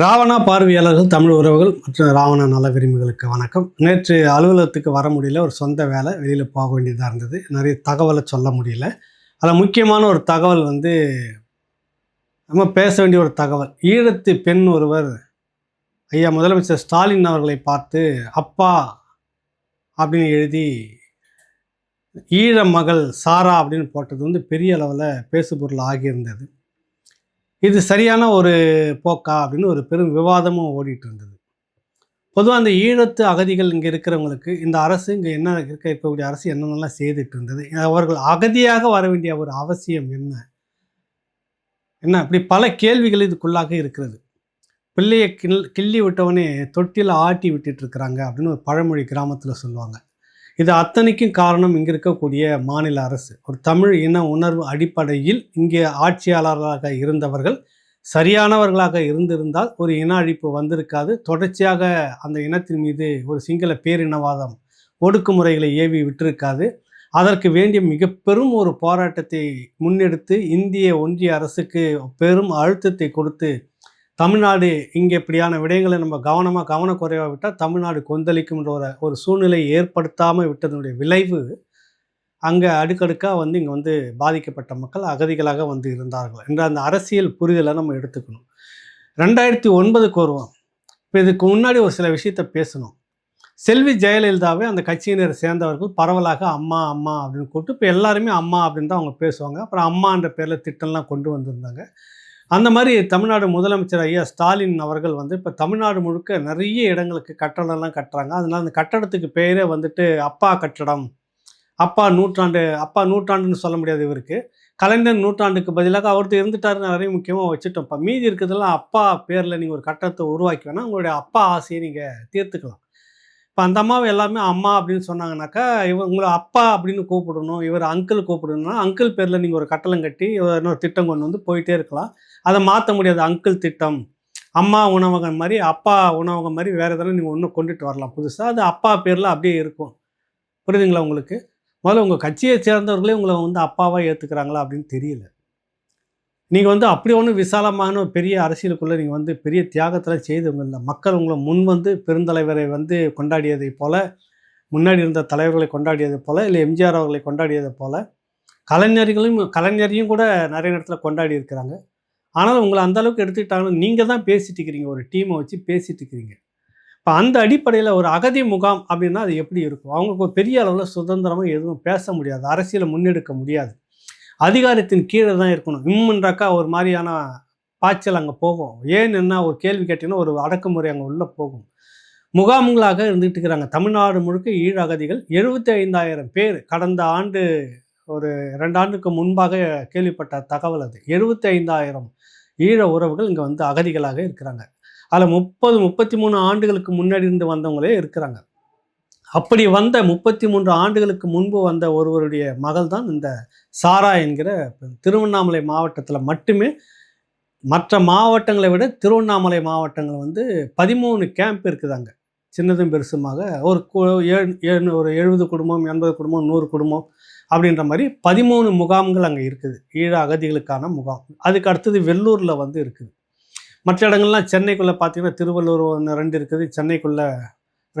ராவணா பார்வையாளர்கள் தமிழ் உறவுகள் மற்றும் ராவணா நல விரும்புகளுக்கு வணக்கம். நேற்று அலுவலகத்துக்கு வர முடியல ஒரு சொந்த வேலை வெளியில் போக வேண்டியதாக இருந்தது. நிறைய தகவலை சொல்ல முடியல. அதில் முக்கியமான ஒரு தகவல் வந்து நம்ம பேச வேண்டிய ஒரு தகவல். ஈழத்து பெண் ஒருவர் ஐயா முதலமைச்சர் ஸ்டாலின் அவர்களை பார்த்து அப்பா அப்படின்னு எழுதி ஈழ மகள் சாரா அப்படின்னு போட்டது வந்து பெரிய அளவில் பேசுபொருள் ஆகியிருந்தது. இது சரியான ஒரு போக்கா அப்படின்னு ஒரு பெரும் விவாதமும் ஓடிட்டு இருந்தது பொதுவாக அந்த ஈழத்து அகதிகள் இங்கே இருக்கிறவங்களுக்கு இந்த அரசு இங்கே என்ன இருக்க இருக்கக்கூடிய அரசு என்னென்னலாம் செய்துட்டு இருந்தது அவர்கள் அகதியாக வர வேண்டிய ஒரு அவசியம் என்ன? என்ன? இப்படி பல கேள்விகள் இதுக்குள்ளாக இருக்கிறது. பிள்ளையை கிள் கிள்ளி விட்டவனே தொட்டியில் ஆட்டி விட்டுட்டு இருக்கிறாங்க அப்படின்னு ஒரு பழமொழி கிராமத்தில் சொல்லுவாங்க. இது அத்தனைக்கும் காரணம் இங்கே இருக்கக்கூடிய மாநில அரசு. ஒரு தமிழ் இன உணர்வு அடிப்படையில் இங்கே ஆட்சியாளர்களாக இருந்தவர்கள் சரியானவர்களாக இருந்திருந்தால் ஒரு இன அழிப்பு வந்திருக்காது. தொடர்ச்சியாக அந்த இனத்தின் மீது ஒரு சிங்கள பேரினவாதம் ஒடுக்குமுறைகளை ஏவி விட்டிருக்காது. அதற்கு வேண்டிய மிக பெரும் ஒரு போராட்டத்தை முன்னெடுத்து இந்திய ஒன்றிய அரசுக்கு பெரும் அழுத்தத்தை கொடுத்து தமிழ்நாடு இங்கே இப்படியான விடயங்களை நம்ம கவனமாக கவனக்குறைவாக விட்டால் தமிழ்நாடு கொந்தளிக்கும்ன்ற ஒரு ஒரு ஏற்படுத்தாமல் விட்டதனுடைய விளைவு அங்கே அடுக்கடுக்காக வந்து இங்கே வந்து பாதிக்கப்பட்ட மக்கள் அகதிகளாக வந்து இருந்தார்கள் என்ற அந்த அரசியல் புரிதலை நம்ம எடுத்துக்கணும். ரெண்டாயிரத்தி ஒன்பதுக்கு வருவோம். இப்போ இதுக்கு முன்னாடி ஒரு சில விஷயத்த பேசணும். செல்வி ஜெயலலிதாவை அந்த கட்சியினர் சேர்ந்தவர்கள் பரவலாக அம்மா அம்மா அப்படின்னு கூப்பிட்டு இப்போ எல்லாருமே அம்மா அப்படின்னு தான் அவங்க பேசுவாங்க. அப்புறம் அம்மான்ற பேரில் திட்டம்லாம் கொண்டு வந்திருந்தாங்க. அந்த மாதிரி தமிழ்நாடு முதலமைச்சர் ஐயா ஸ்டாலின் அவர்கள் வந்து இப்போ தமிழ்நாடு முழுக்க நிறைய இடங்களுக்கு கட்டடம்லாம் கட்டுறாங்க. அதனால் அந்த கட்டடத்துக்கு பேரே வந்துட்டு அப்பா கட்டடம் அப்பா நூற்றாண்டு அப்பா நூற்றாண்டுன்னு சொல்ல முடியாது இவருக்கு. கலைஞர் நூற்றாண்டுக்கு பதிலாக அவர்கிட்ட இருந்துட்டாருன்னு நிறைய முக்கியமாக வச்சுட்டோம். இப்போ மீதி இருக்கிறதெல்லாம் அப்பா பேரில் நீங்கள் ஒரு கட்டடத்தை உருவாக்கி வேணால் உங்களுடைய அப்பா ஆசையை நீங்கள் தீர்த்துக்கலாம். இப்போ அந்த அம்மாவை எல்லாமே அம்மா அப்படின்னு சொன்னாங்கனாக்கா இவர் உங்களை அப்பா அப்படின்னு கூப்பிடணும் இவர் அங்கிள் கூப்பிடணும்னா அங்கிள் பேரில் நீங்கள் ஒரு கட்டளம் கட்டி இன்னொரு திட்டம் கொண்டு வந்து போயிட்டே இருக்கலாம். அதை மாற்ற முடியாது அங்கிள் திட்டம். அம்மா உணவகம் மாதிரி அப்பா உணவகம் மாதிரி வேறு எதனா நீங்கள் ஒன்று கொண்டுட்டு வரலாம் புதுசாக அது அப்பா பேரில் அப்படியே இருக்கும். புரியுதுங்களா உங்களுக்கு? முதல்ல உங்கள் கட்சியை சேர்ந்தவர்களே உங்களை வந்து அப்பாவாக ஏற்றுக்கிறாங்களா அப்படின்னு தெரியல. நீங்கள் வந்து அப்படி ஒன்றும் விசாலமான ஒரு பெரிய அரசியலுக்குள்ளே நீங்கள் வந்து பெரிய தியாகத்தில் செய்தவங்க இல்லை மக்கள் உங்களை முன் வந்து பெருந்தலைவரை வந்து கொண்டாடியதை போல் முன்னாடி இருந்த தலைவர்களை கொண்டாடியது போல் இல்லை எம்ஜிஆர் அவர்களை கொண்டாடியது போல் கலைஞர்களையும் கலைஞரையும் கூட நிறைய இடத்துல கொண்டாடி இருக்கிறாங்க. ஆனால் உங்களை அந்த அளவுக்கு நீங்கள் தான் பேசிட்டு இருக்கிறீங்க. ஒரு டீமை வச்சு பேசிட்டு இருக்கிறீங்க. இப்போ அந்த அடிப்படையில் ஒரு அகதி முகாம் அப்படின்னா அது எப்படி இருக்கும்? அவங்களுக்கு ஒரு பெரிய அளவில் சுதந்திரமாக எதுவும் பேச முடியாது. அரசியலை முன்னெடுக்க முடியாது. அதிகாரத்தின் கீழே தான் இருக்கணும். இம்முன்றாக்கா ஒரு மாதிரியான பாய்ச்சல் அங்கே போகும். ஏன் என்ன ஒரு கேள்வி கேட்டிங்கன்னா ஒரு அடக்குமுறை அங்கே உள்ளே போகும். முகாம்களாக இருந்துகிட்டு இருக்கிறாங்க. தமிழ்நாடு முழுக்க ஈழ அகதிகள் எழுபத்தி ஐந்தாயிரம் பேர் கடந்த ஆண்டு ஒரு ரெண்டு ஆண்டுக்கு முன்பாக கேள்விப்பட்ட தகவல் அது. எழுபத்தி ஐந்தாயிரம் ஈழ உறவுகள் இங்கே வந்து அகதிகளாக இருக்கிறாங்க. அதில் முப்பது முப்பத்தி மூணு ஆண்டுகளுக்கு முன்னாடி இருந்து வந்தவங்களே இருக்கிறாங்க. அப்படி வந்த முப்பத்தி மூன்று ஆண்டுகளுக்கு முன்பு வந்த ஒருவருடைய மகள் தான் இந்த சாரா என்கிற திருவண்ணாமலை மாவட்டத்தில் மட்டுமே மற்ற மாவட்டங்களை விட திருவண்ணாமலை மாவட்டங்கள் வந்து பதிமூணு கேம்ப் இருக்குதாங்க. சின்னதும் பெருசுமாக ஒரு ஏழு ஒரு எழுபது குடும்பம் எண்பது குடும்பம் நூறு குடும்பம் அப்படின்ற மாதிரி பதிமூணு முகாம்கள் அங்கே இருக்குது. ஈழ அகதிகளுக்கான முகாம். அதுக்கு அடுத்தது வெள்ளூரில் வந்து இருக்குது. மற்ற இடங்கள்லாம் சென்னைக்குள்ளே பார்த்தீங்கன்னா திருவள்ளூர் ஒன்று ரெண்டு இருக்குது. சென்னைக்குள்ளே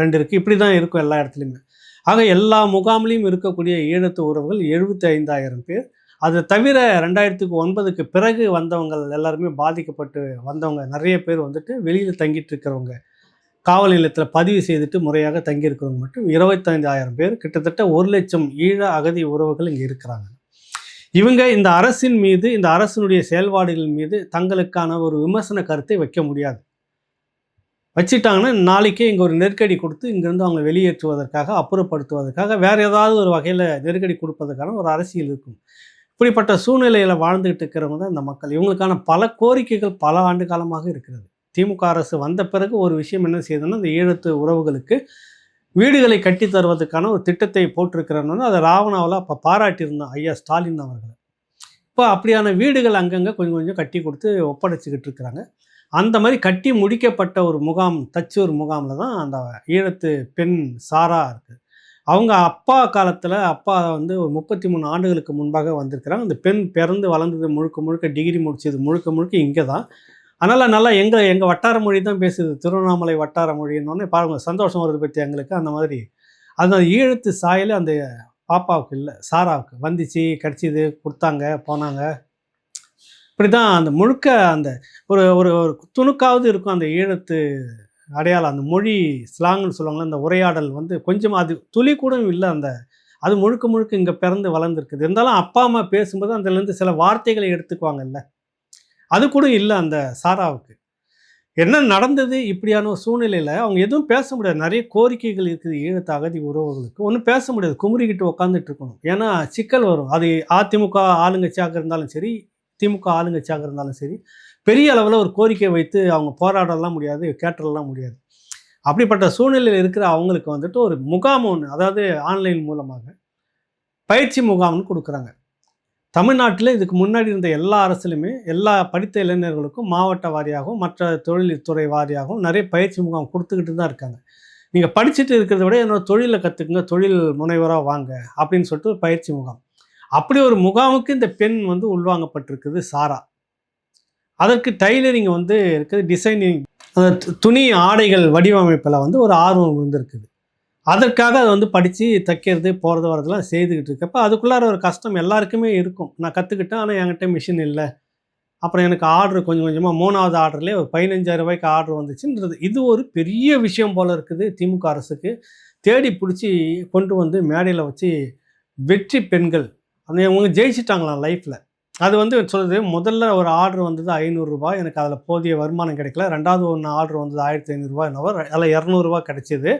ரெண்டு இருக்குது இப்படி தான் இருக்கும் எல்லா இடத்துலையுமே. ஆக எல்லா முகாம்லேயும் இருக்கக்கூடிய ஈழத்து உறவுகள் எழுபத்தி ஐந்தாயிரம் பேர். அது தவிர ரெண்டாயிரத்துக்கு ஒன்பதுக்கு பிறகு வந்தவங்க எல்லாருமே பாதிக்கப்பட்டு வந்தவங்க நிறைய பேர் வந்துட்டு வெளியில் தங்கிட்டு இருக்கிறவங்க. காவல் நிலையத்தில் பதிவு செய்துட்டு முறையாக தங்கியிருக்கிறவங்க மட்டும் இருபத்தைந்தாயிரம் பேர். கிட்டத்தட்ட ஒரு லட்சம் ஈழ அகதி உறவுகள் இங்கே இருக்கிறாங்க. இவங்க இந்த அரசின் மீது இந்த அரசினுடைய செயல்பாடுகள் மீது தங்களுக்கான ஒரு விமர்சன கருத்தை வைக்க முடியாது. வச்சிட்டாங்கன்னா நாளைக்கே இங்கே ஒரு நெருக்கடி கொடுத்து இங்கேருந்து அவங்க வெளியேற்றுவதற்காக அப்புறப்படுத்துவதற்காக வேறு ஏதாவது ஒரு வகையில் நெருக்கடி கொடுப்பதற்கான ஒரு அரசியல் இருக்கும். இப்படிப்பட்ட சூழ்நிலையில் வாழ்ந்துகிட்டு இருக்கிறவங்க தான் இந்த மக்கள். இவங்களுக்கான பல கோரிக்கைகள் பல ஆண்டு காலமாக இருக்கிறது. திமுக அரசு வந்த பிறகு ஒரு விஷயம் என்ன செய்யுதுன்னா இந்த ஈழத்து உறவுகளுக்கு வீடுகளை கட்டி தருவதற்கான ஒரு திட்டத்தை போட்டிருக்கிறன்னு அதை ராவணாவில் அப்போ பாராட்டியிருந்தோம் ஐயா ஸ்டாலின் அவர்களை. இப்போ அப்படியான வீடுகள் அங்கங்கே கொஞ்சம் கொஞ்சம் கட்டி கொடுத்து ஒப்படைச்சிக்கிட்டு இருக்கிறாங்க. அந்த மாதிரி கட்டி முடிக்கப்பட்ட ஒரு முகாம் தச்சூர் முகாமில் தான் அந்த ஈழத்து பெண் சாரா இருக்குது அவங்க அப்பா காலத்தில் அப்பா வந்து ஒரு முப்பத்தி மூணு ஆண்டுகளுக்கு முன்பாக வந்திருக்கிறாங்க. அந்த பெண் பிறந்து வளர்ந்தது முழுக்க முழுக்க டிகிரி முடிச்சது முழுக்க முழுக்க இங்கே தான். அதனால் நல்லா எங்கள் எங்கள் வட்டார மொழி தான் பேசுது. திருவண்ணாமலை வட்டார மொழின்னொன்னே பாருங்கள் சந்தோஷம் வருது பற்றி எங்களுக்கு அந்த மாதிரி. அந்த ஈழத்து சாயல் அந்த பாப்பாவுக்கு இல்லை சாராவுக்கு. வந்துச்சு கடிச்சிது கொடுத்தாங்க போனாங்க. இப்படி தான் அந்த முழுக்க அந்த ஒரு ஒரு ஒரு துணுக்காவது இருக்கும் அந்த ஈழத்து அடையாளம். அந்த மொழி ஸ்லாங்னு சொல்லுவாங்களே அந்த உரையாடல் வந்து கொஞ்சம் அது துளி கூட இல்லை அந்த அது முழுக்க முழுக்க இங்கே பிறந்து வளர்ந்துருக்குது. இருந்தாலும் அப்பா அம்மா பேசும்போது அதுலேருந்து சில வார்த்தைகளை எடுத்துக்குவாங்கல்ல அது கூட இல்லை அந்த சாராவுக்கு. என்ன நடந்தது இப்படியான ஒரு சூழ்நிலையில் அவங்க எதுவும் பேச முடியாது. நிறைய கோரிக்கைகள் இருக்குது ஈழத்து அகதி உறவுகளுக்கு. ஒன்றும் பேச முடியாது. குமுறிக்கிட்டு உட்காந்துட்டு இருக்கணும். ஏன்னா சிக்கல் வரும். அது அதிமுக ஆளுங்கட்சியாக இருந்தாலும் சரி திமுக ஆளுங்கட்சியாக இருந்தாலும் சரி பெரிய அளவில் ஒரு கோரிக்கை வைத்து அவங்க போராடலாம் முடியாது கேட்டலாம் முடியாது. அப்படிப்பட்ட சூழ்நிலையில் இருக்கிற அவங்களுக்கு வந்துட்டு ஒரு முகாம் ஒன்று அதாவது ஆன்லைன் மூலமாக பயிற்சி முகாம்னு கொடுக்குறாங்க. தமிழ்நாட்டில் இதுக்கு முன்னாடி இருந்த எல்லா அரசுலையுமே எல்லா படித்த இளைஞர்களுக்கும் மாவட்ட வாரியாகவும் மற்ற தொழில்துறை வாரியாகவும் நிறைய பயிற்சி முகாம் கொடுத்துக்கிட்டு தான் இருக்காங்க. நீங்கள் படிச்சுட்டு இருக்கிறத விட என்னோட தொழிலை கற்றுக்குங்க தொழில் முனைவராக வாங்க அப்படின்னு சொல்லிட்டு ஒரு பயிற்சி முகாம். அப்படி ஒரு முகாமுக்கு இந்த பெண் வந்து உள்வாங்கப்பட்டிருக்குது சாரா. அதற்கு டைலரிங் வந்து இருக்குது டிசைனிங் துணி ஆடைகள் வடிவமைப்பில் வந்து ஒரு ஆர்வம் இருந்திருக்குது அதற்காக அதை வந்து படித்து தைக்கிறது போகிறது வரதெல்லாம் செய்துக்கிட்டு இருக்கப்போ அதுக்குள்ளார ஒரு கஷ்டம் எல்லாருக்குமே இருக்கும். நான் கற்றுக்கிட்டேன் ஆனால் என்கிட்ட மிஷின் இல்லை. அப்புறம் எனக்கு ஆர்டர் கொஞ்சம் கொஞ்சமாக மூணாவது ஆர்டர்லேயே ஒரு பதினஞ்சாயிரம் ரூபாய்க்கு ஆர்டர் வந்துச்சுன்றது. இது ஒரு பெரிய விஷயம் போல் இருக்குது திமுக அரசுக்கு. தேடி பிடிச்சி கொண்டு வந்து மேடையில் வச்சு வெற்றி பெண்கள் அந்த அவங்க ஜெயிச்சிட்டாங்களாம் லைஃப்பில் அது வந்து சொல்லுது முதல்ல ஒரு ஆர்டர் வந்தது ஐநூறுரூபா எனக்கு அதில் போதிய வருமானம் கிடைக்கல. ரெண்டாவது ஒன்று ஆர்டர் வந்தது ஆயிரத்தி ஐநூறுரூவா என்னவோ. அதில் இரநூறுவா கிடைச்சிது.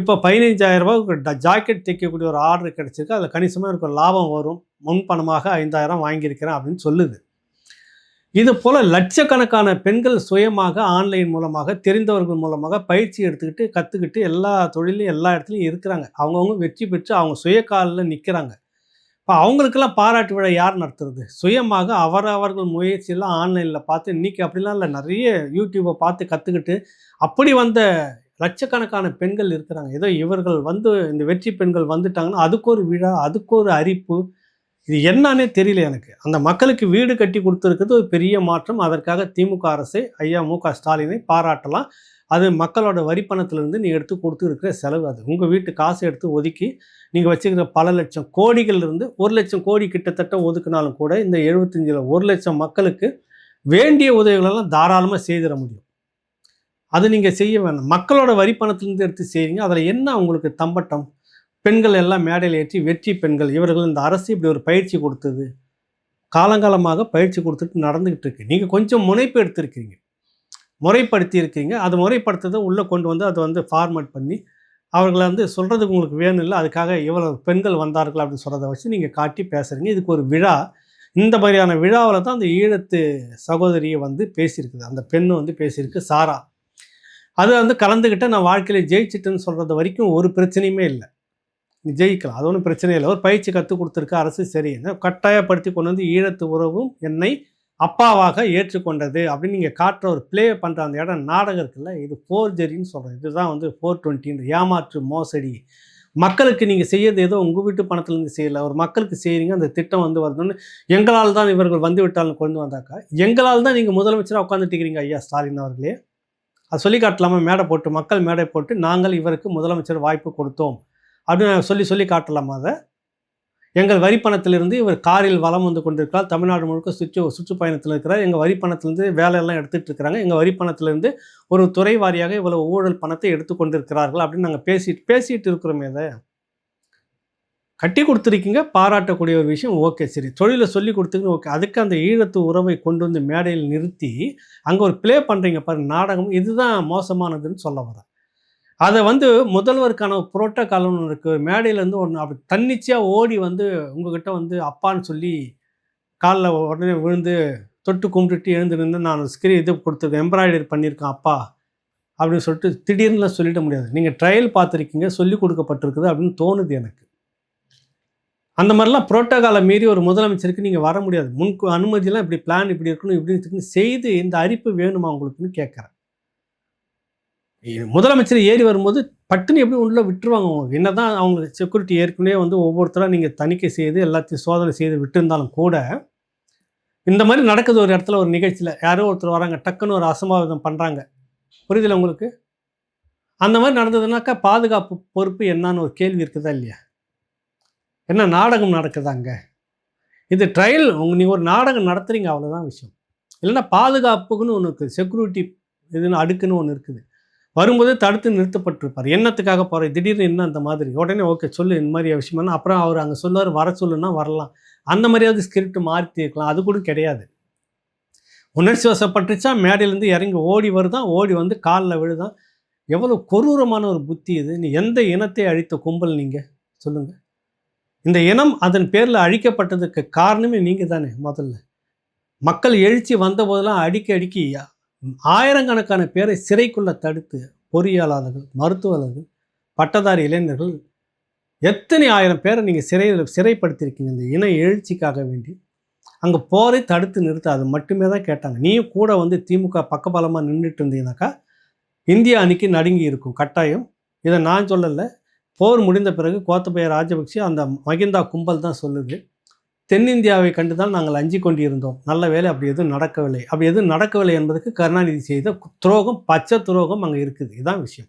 இப்போ பதினஞ்சாயிரரூபா ஜாக்கெட் தைக்கக்கூடிய ஒரு ஆர்டர் கிடைச்சிருக்கு. அதில் கணிசமாக எனக்கு லாபம் வரும். முன்பணமாக ஐந்தாயிரம் வாங்கியிருக்கிறேன் அப்படின்னு சொல்லுது. இது போல் லட்சக்கணக்கான பெண்கள் சுயமாக ஆன்லைன் மூலமாக தெரிந்தவர்கள் மூலமாக பயிற்சி எடுத்துக்கிட்டு கற்றுக்கிட்டு எல்லா தொழிலையும் எல்லா இடத்துலையும் இருக்கிறாங்க. அவங்கவுங்க வெற்றி பெற்று அவங்க சுய காலில் நிற்கிறாங்க இப்போ அவங்களுக்கெல்லாம் பாராட்டு விழா யார் நடத்துறது? சுயமாக அவரவர்கள் முயற்சியெல்லாம் ஆன்லைனில் பார்த்து இன்றைக்கி அப்படிலாம் இல்லை. நிறைய யூடியூப்பை பார்த்து கற்றுக்கிட்டு அப்படி வந்த லட்சக்கணக்கான பெண்கள் இருக்கிறாங்க. ஏதோ இவர்கள் வந்து இந்த வெற்றி பெண்கள் வந்துட்டாங்கன்னா அதுக்கு ஒரு விழா அதுக்கு ஒரு அரிப்பு இது என்னன்னே தெரியல எனக்கு. அந்த மக்களுக்கு வீடு கட்டி கொடுத்துருக்கிறது ஒரு பெரிய மாற்றம். அதற்காக திமுக அரசை ஐயா மு க ஸ்டாலினை பாராட்டலாம். அது மக்களோட வரிப்பணத்திலிருந்து நீ எடுத்து கொடுத்து இருக்கிற செலவு அது. உங்கள் வீட்டு காசை எடுத்து ஒதுக்கி நீங்கள் வச்சுக்கிற பல லட்சம் கோடிகள்லேருந்து ஒரு லட்சம் கோடி கிட்டத்தட்ட ஒதுக்குனாலும் கூட இந்த எழுபத்தஞ்சில் ஒரு லட்சம் மக்களுக்கு வேண்டிய உதவிகளெல்லாம் தாராளமாக செய்திட முடியும். அது நீங்கள் செய்ய வேண்டாம் மக்களோட வரிப்பணத்திலிருந்து எடுத்து செய்வீங்க அதில் என்ன உங்களுக்கு தம்பட்டம்? பெண்கள் எல்லாம் மேடையில் ஏற்றி வெற்றி பெண்கள். இவர்கள் இந்த அரசு இப்படி ஒரு பயிற்சி கொடுத்தது. காலங்காலமாக பயிற்சி கொடுத்துட்டு நடந்துக்கிட்டு இருக்கு. நீங்கள் கொஞ்சம் முனைப்பு எடுத்திருக்கீங்க முறைப்படுத்தி இருக்கீங்க அது முறைப்படுத்துறதை உள்ளே கொண்டு வந்து அதை வந்து ஃபார்மேட் பண்ணி அவர்களை வந்து சொல்கிறதுக்கு உங்களுக்கு வேணும் இல்லை அதுக்காக இவ்வளோ பெண்கள் வந்தார்கள் அப்படின்னு சொல்கிறத வச்சு நீங்கள் காட்டி பேசுகிறீங்க இதுக்கு ஒரு விழா. இந்த மாதிரியான விழாவில் தான் அந்த ஈழத்து சகோதரியை வந்து பேசியிருக்குது. அந்த பெண் வந்து பேசியிருக்கு சாரா. அது வந்து கலந்துக்கிட்ட நான் வாழ்க்கையில் ஜெயிச்சிட்டேன்னு சொல்கிறது வரைக்கும் ஒரு பிரச்சனையுமே இல்லை. ஜெயிக்கலாம். அது ஒன்றும் பிரச்சனை இல்லை. ஒரு பயிற்சி கற்றுக் கொடுத்துருக்க அரசு சரி. என்ன கட்டாயப்படுத்தி கொண்டு வந்து ஈழத்து உறவும் என்னை அப்பாவாக ஏற்றுக்கொண்டது அப்படின்னு நீங்கள் காட்டுற ஒரு ப்ளே பண்ணுற அந்த இடம் நாடகம் இருக்குல்ல இது ஃபோர்ஜரின்னு சொல்கிறது இதுதான் வந்து ஃபோர் டுவெண்ட்டின்ற ஏமாற்று மோசடி. மக்களுக்கு நீங்கள் செய்யறது ஏதோ உங்கள் வீட்டு பணத்துலேருந்து செய்யலை. ஒரு மக்களுக்கு செய்கிறீங்க அந்த திட்டம் வந்து வருதுன்னு எங்களால் தான் இவர்கள் வந்து விட்டாலும் கொண்டு வந்தாக்கா? எங்களால் தான் நீங்கள் முதலமைச்சராக உட்காந்துட்டு இருக்கிறீங்க ஐயா ஸ்டாலின் அவர்களே. அது சொல்லி காட்டலாமா? மேடை போட்டு மக்கள் மேடை போட்டு நாங்கள் இவருக்கு முதலமைச்சர் வாய்ப்பு கொடுத்தோம். அப்படின்னு சொல்லி சொல்லி காட்டலாமா அதை? எங்கள் வரிப்பணத்திலிருந்து இவர் காரில் வளம் வந்து கொண்டிருக்கிறார். தமிழ்நாடு முழுக்க சுற்று சுற்றுப்பயணத்தில் இருக்கிறார். எங்கள் வரிப்பணத்திலிருந்து வேலையெல்லாம் எடுத்துகிட்டு இருக்கிறாங்க. எங்கள் வரிப்பணத்திலிருந்து ஒரு துறை வாரியாக இவ்வளவு ஊழல் பணத்தை எடுத்து கொண்டிருக்கிறார்கள் அப்படின்னு நாங்கள் பேசிட்டு பேசிட்டு இருக்கிறோமே அதை. கட்டி கொடுத்துருக்கீங்க பாராட்டக்கூடிய ஒரு விஷயம். ஓகே சரி. தொழிலை சொல்லி கொடுத்துக்கணும். ஓகே. அதுக்கு அந்த ஈழத்து உறவை கொண்டு வந்து மேடையில் நிறுத்தி அங்கே ஒரு ப்ளே பண்ணுறீங்க பாரு நாடகம். இதுதான் மோசமானதுன்னு சொல்ல வரேன். அதை வந்து முதல்வருக்கான புரோட்டோக்கால் ஒன்று இருக்குது மேடையிலேருந்து ஒன்று அப்படி தன்னிச்சையாக ஓடி வந்து உங்ககிட்ட வந்து அப்பான்னு சொல்லி காலில் உடனே விழுந்து தொட்டு கும்பிட்டுட்டு எழுந்து நின்று நான் ஸ்கிரீன் இது கொடுத்துருக்கேன் எம்ப்ராய்டரி பண்ணியிருக்கேன் அப்பா அப்படின்னு சொல்லிட்டு திடீர்னுலாம் சொல்லிட முடியாது. நீங்கள் ட்ரையல் பார்த்துருக்கீங்க சொல்லி கொடுக்கப்பட்டிருக்குது அப்படின்னு தோணுது எனக்கு. அந்த மாதிரிலாம் புரோட்டோகாலை மீறி ஒரு முதலமைச்சருக்கு நீங்கள் வர முடியாது. முன் அனுமதியெல்லாம் இப்படி பிளான் இப்படி இருக்கணும் இப்படி இருக்குன்னு செய்து இந்த அரிப்பு வேணுமா உங்களுக்குன்னு கேட்குறேன். முதலமைச்சர் ஏறி வரும்போது பட்டுன்னு எப்படி உள்ள விட்டுருவாங்க அவங்க? என்னதான் அவங்க செக்யூரிட்டி ஏற்கனவே வந்து ஒவ்வொருத்தராக நீங்கள் தணிக்கை செய்து எல்லாத்தையும் சோதனை செய்து விட்டுருந்தாலும் கூட இந்த மாதிரி நடக்குது ஒரு இடத்துல ஒரு நிகழ்ச்சியில். யாரோ ஒருத்தர் வராங்க டக்குன்னு ஒரு அசம்பாவிதம் பண்ணுறாங்க புரியுதுல உங்களுக்கு? அந்த மாதிரி நடந்ததுனாக்கா பாதுகாப்பு பொறுப்பு என்னன்னு ஒரு கேள்வி இருக்குதா இல்லையா? என்ன நாடகம் நடக்குதாங்க இது ட்ரையல் உங்க நீங்கள் ஒரு நாடகம் நடத்துறீங்க அவ்வளோதான் விஷயம். இல்லைன்னா பாதுகாப்புக்குன்னு ஒன்று இருக்குது செக்யூரிட்டி இதுன்னு அடுக்குன்னு ஒன்று இருக்குது. வரும்போது தடுத்து நிறுத்தப்பட்டிருப்பார். என்னத்துக்காக போகிற திடீர்னு என்ன அந்த மாதிரி? உடனே ஓகே சொல்லு இந்த மாதிரி விஷயம்னா அப்புறம் அவர் அங்கே சொல்லுவார் வர சொல்லுன்னா வரலாம். அந்த மாதிரியாவது ஸ்கிரிப்ட் மாற்றி இருக்கலாம். அது கூட கிடையாது. உணர்ச்சி வசப்பட்டுச்சா மேடையிலேருந்து இறங்கி ஓடி வருதான் ஓடி வந்து காலில் விழுதான் எவ்வளோ கொரூரமான ஒரு புத்தி இது. நீ எந்த இனத்தை அழித்த கும்பல் நீங்கள் சொல்லுங்கள் இந்த இனம் அதன் பேரில் அழிக்கப்பட்டதுக்கு காரணமே நீங்கள் தானே முதல்ல. மக்கள் எழுச்சி வந்த போதெல்லாம் அடிக்கி ஆயிரக்கணக்கான பேரை சிறைக்குள்ளே தடுத்து பொறியியலாளர்கள் மருத்துவர்கள் பட்டதாரி இளைஞர்கள் எத்தனை ஆயிரம் பேரை நீங்கள் சிறையில் சிறைப்படுத்தியிருக்கீங்க? இந்த இன எழுச்சிக்காக வேண்டி. அங்கே போரை தடுத்து நிறுத்த அது மட்டுமே தான் கேட்டாங்க. நீயும் கூட வந்து திமுக பக்கபலமாக நின்றுட்டு இருந்தீங்கன்னாக்கா இந்தியா அன்னைக்கு நடுங்கி இருக்கும். கட்டாயம். இதை நான் சொல்லலை. போர் முடிந்த பிறகு கோத்தபய ராஜபக்ஷ அந்த மகிந்தா கும்பல் தான் சொல்லுது. தென்னிந்தியாவை கண்டு தான் நாங்கள் அஞ்சி கொண்டிருந்தோம். நல்ல வேலை அப்படி எதுவும் நடக்கவில்லை. அப்படி எதுவும் நடக்கவில்லை என்பதற்கு கருணாநிதி செய்த துரோகம் பச்சை துரோகம் அங்கே இருக்குது. இதுதான் விஷயம்.